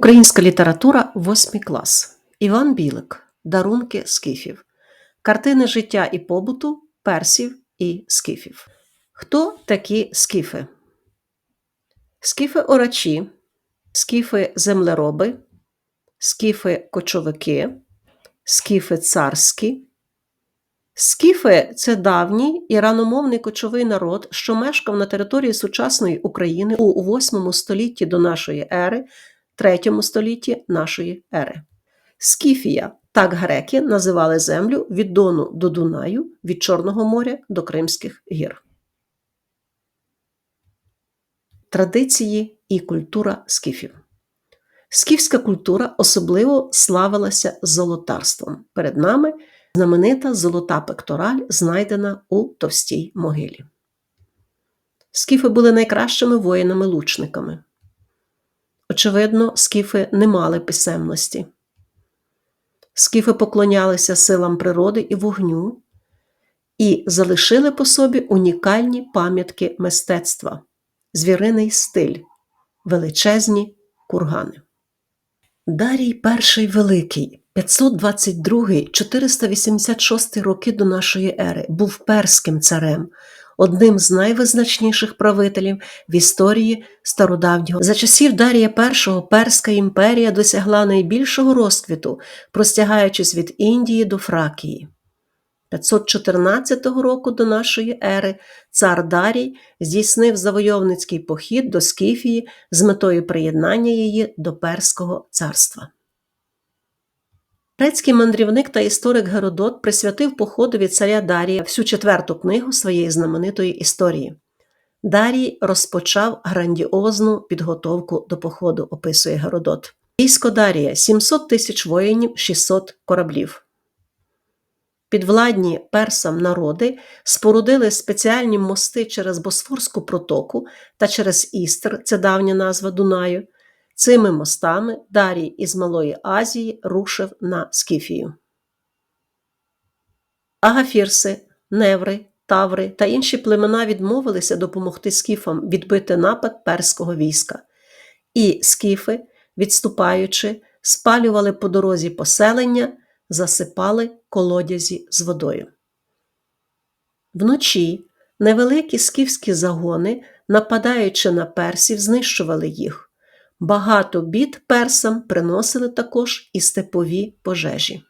Українська література, 8 клас. Іван Білик. Дарунки скіфів. Картини життя і побуту персів і скіфів. Хто такі скіфи? Скіфи орачі, скіфи землероби, скіфи кочовики, скіфи царські. Скіфи це давній іраномовний кочовий народ, що мешкав на території сучасної України у 8 столітті до нашої ери, 3 столітті нашої ери. Скіфія так греки називали землю від Дону до Дунаю, від Чорного моря до Кримських гір. Традиції і культура скіфів. Скіфська культура особливо славилася золотарством. Перед нами знаменита золота пектораль, знайдена у товстій могилі. Скіфи були найкращими воїнами-лучниками. Очевидно, скіфи не мали писемності. Скіфи поклонялися силам природи і вогню і залишили по собі унікальні пам'ятки мистецтва, звіриний стиль, величезні кургани. Дарій І Великий, 522-486 роки до нашої ери, був перським царем, одним з найвизначніших правителів в історії стародавнього. За часів Дарія І Перська імперія досягла найбільшого розквіту, простягаючись від Індії до Фракії. 514 року до нашої ери цар Дарій здійснив завойовницький похід до Скіфії з метою приєднання її до Перського царства. Грецький мандрівник та історик Геродот присвятив походові царя Дарія всю четверту книгу своєї знаменитої історії. Дарій розпочав грандіозну підготовку до походу, описує Геродот. Військо Дарія 700 тисяч воїнів, 600 кораблів. Підвладні персам народи спорудили спеціальні мости через Босфорську протоку та через Істр, це давня назва Дунаю. Цими мостами Дарій із Малої Азії рушив на Скіфію. Агафірси, Неври, Таври та інші племена відмовилися допомогти скіфам відбити напад перського війська. І скіфи, відступаючи, спалювали по дорозі поселення, засипали колодязі з водою. Вночі невеликі скіфські загони, нападаючи на персів, знищували їх. Багато бід персам приносили також і степові пожежі.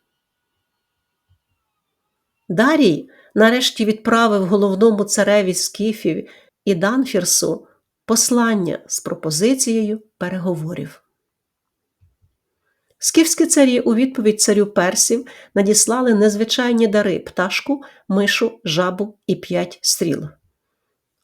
Дарій нарешті відправив головному цареві Скіфів і Данфірсу послання з пропозицією переговорів. Скіфські царі у відповідь царю персів надіслали незвичайні дари пташку, мишу, жабу і п'ять стріл.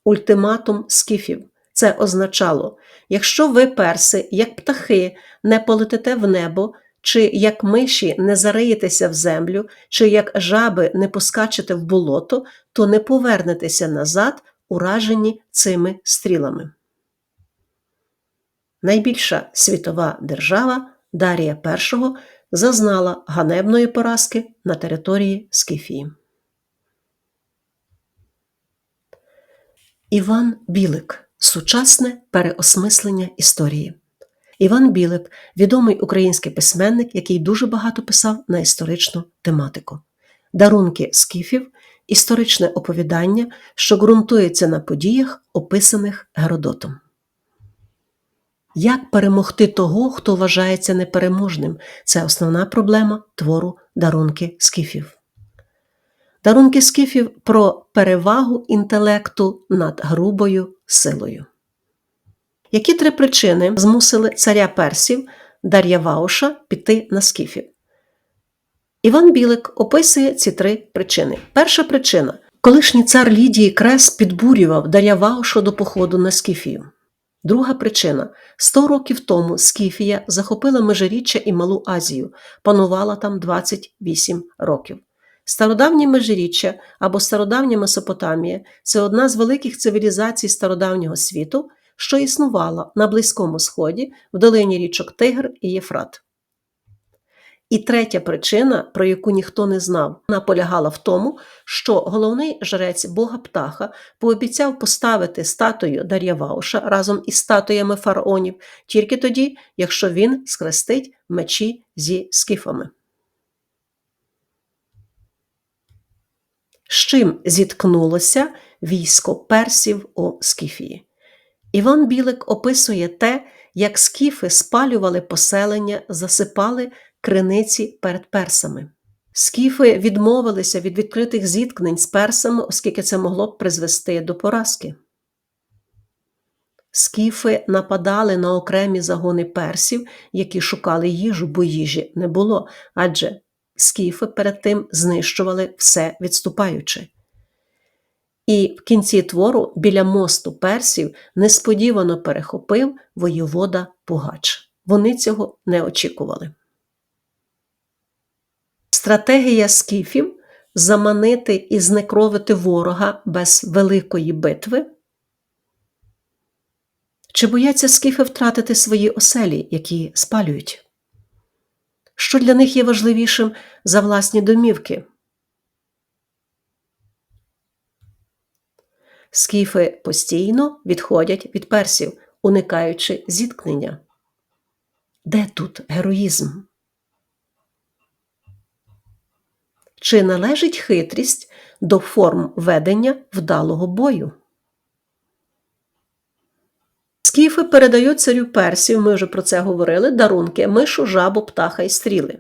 Ультиматум скіфів це означало, якщо ви, перси, як птахи, не полетите в небо, чи як миші не зариєтеся в землю, чи як жаби не поскачете в болото, то не повернетеся назад, уражені цими стрілами. Найбільша світова держава Дарія І зазнала ганебної поразки на території Скіфії. Іван Білик Сучасне переосмислення історії. Іван Білик відомий український письменник, який дуже багато писав на історичну тематику. Дарунки скіфів історичне оповідання, що ґрунтується на подіях, описаних Геродотом. Як перемогти того, хто вважається непереможним? Це основна проблема твору дарунки скіфів. Дарунки скіфів про перевагу інтелекту над грубою силою. Які три причини змусили царя персів Дар'я Вауша піти на скіфів? Іван Білик описує ці три причини. Перша причина колишній цар Лідії Крес підбурював Дар'я Ваушу до походу на Скіфію. Друга причина сто років тому Скіфія захопила Межиріччя і Малу Азію, панувала там 28 років. Стародавнє Межиріччя або стародавня Месопотамія це одна з великих цивілізацій стародавнього світу, що існувала на Близькому Сході в долині річок Тигр і Єфрат. І третя причина, про яку ніхто не знав, вона полягала в тому, що головний жрець Бога Птаха пообіцяв поставити статую Дар'явауша разом із статуями фараонів тільки тоді, якщо він схрестить мечі зі скіфами. З чим зіткнулося військо персів у Скіфії? Іван Білик описує те, як скіфи спалювали поселення, засипали криниці перед персами. Скіфи відмовилися від відкритих зіткнень з персами, оскільки це могло б призвести до поразки. Скіфи нападали на окремі загони персів, які шукали їжу, бо їжі не було, адже скіфи перед тим знищували все відступаючи. І в кінці твору біля мосту персів несподівано перехопив воєвода Пугач. Вони цього не очікували. Стратегія скіфів заманити і знекровити ворога без великої битви. Чи бояться скіфи втратити свої оселі, які спалюють? Що для них є важливішим за власні домівки? Скіфи постійно відходять від персів, уникаючи зіткнення. Де тут героїзм? Чи належить хитрість до форм ведення вдалого бою? Скіфи передають царю персів, ми вже про це говорили, дарунки мишу, жабу, птаха і стріли.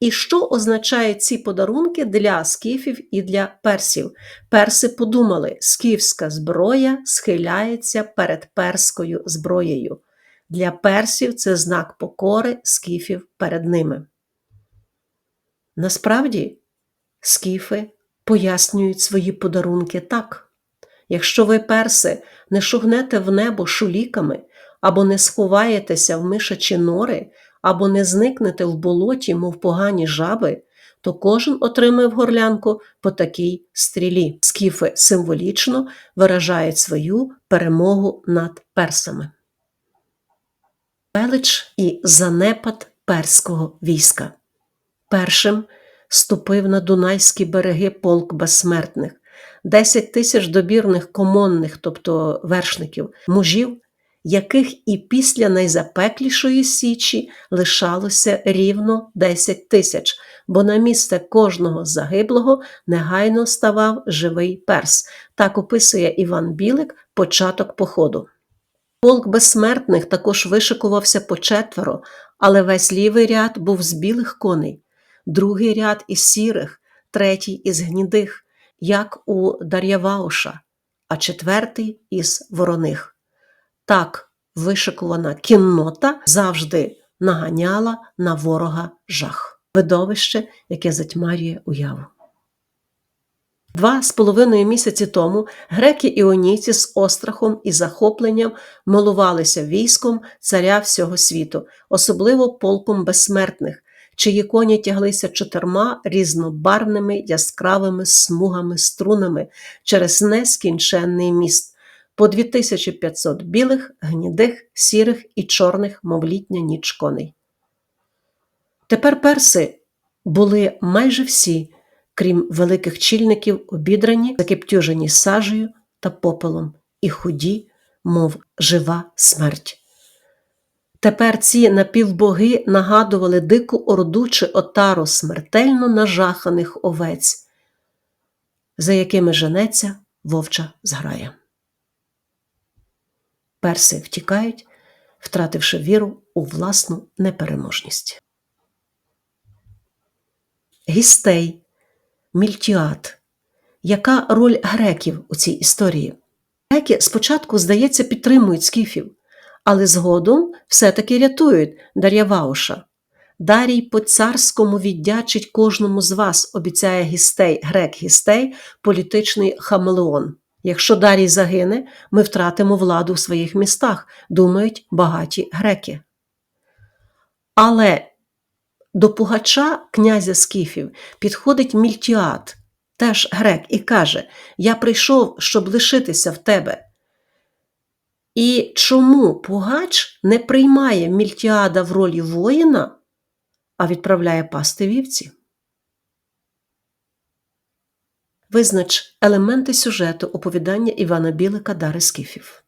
І що означають ці подарунки для скіфів і для персів? Перси подумали, скіфська зброя схиляється перед перською зброєю. Для персів це знак покори скіфів перед ними. Насправді, скіфи пояснюють свої подарунки так. Якщо ви, перси, не шугнете в небо шуліками або не сховаєтеся в мишачі нори, або не зникнете в болоті, мов погані жаби, то кожен отримає в горлянку по такій стрілі. Скіфи символічно виражають свою перемогу над персами. Велич і занепад перського війська. Першим ступив на Дунайські береги полк безсмертних, 10 тисяч добірних комонних, тобто вершників, мужів яких і після найзапеклішої січі лишалося рівно 10 тисяч, бо на місце кожного загиблого негайно ставав живий перс. Так описує Іван Білик початок походу. Полк безсмертних також вишикувався по четверо, але весь лівий ряд був з білих коней, другий ряд із сірих, третій із гнідих, як у Дар'явауша, а четвертий із вороних. Так вишикувана кіннота завжди наганяла на ворога жах, видовище, яке затьмарює уяву. Два з половиною місяці тому греки іонійці з острахом і захопленням милувалися військом царя всього світу, особливо полком безсмертних, чиї коні тяглися чотирма різнобарвними яскравими смугами струнами через нескінченний міст по 2500 білих, гнідих, сірих і чорних, мов літня ніч коней. Тепер перси були майже всі, крім великих чільників, обідрані, закиптюжені сажею та попелом, і худі, мов жива смерть. Тепер ці напівбоги нагадували дику орду чи отару смертельно нажаханих овець, за якими женеться вовча зграя. Перси втікають, втративши віру у власну непереможність. Гістей, Мільтіат. Яка роль греків у цій історії? Греки спочатку, здається, підтримують скіфів, але згодом все-таки рятують Дар'явауша. Дарій по царському віддячить кожному з вас, обіцяє гістей, грек гістей, політичний хамелеон. Якщо Дарій загине, ми втратимо владу в своїх містах, думають багаті греки. Але до пугача князя Скіфів підходить Мільтіат, теж грек, і каже: Я прийшов, щоб лишитися в тебе. І чому Пугач не приймає Мільтіада в ролі воїна, а відправляє пасти вівці. Визнач елементи сюжету оповідання Івана Білика Дари Скіфів.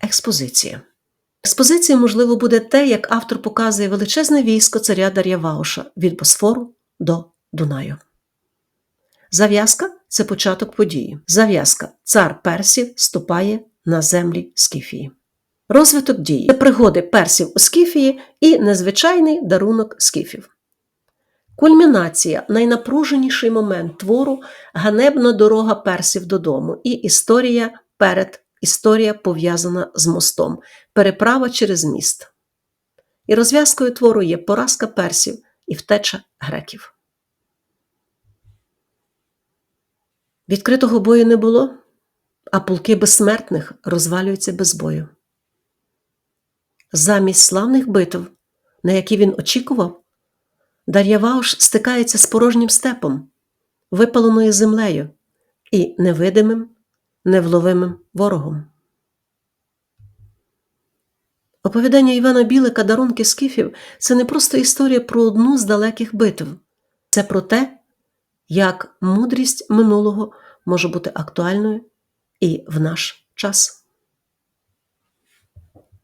Експозиція. Експозицією, можливо, буде те, як автор показує величезне військо царя Дар'явауша від Босфору до Дунаю. Зав'язка це початок події. Зав'язка цар Персів ступає на землі Скіфії. Розвиток дії пригоди персів у Скіфії і незвичайний дарунок скіфів. Кульмінація найнапруженіший момент твору ганебна дорога персів додому і історія перед історія пов'язана з мостом, переправа через міст. І розв'язкою твору є поразка персів і втеча греків. Відкритого бою не було, а полки безсмертних розвалюються без бою. Замість славних битв, на які він очікував, Дар'явауш стикається з порожнім степом, випаленою землею і невидимим, невловимим ворогом. Оповідання Івана Білика Дарунки скіфів це не просто історія про одну з далеких битв, це про те, як мудрість минулого може бути актуальною і в наш час.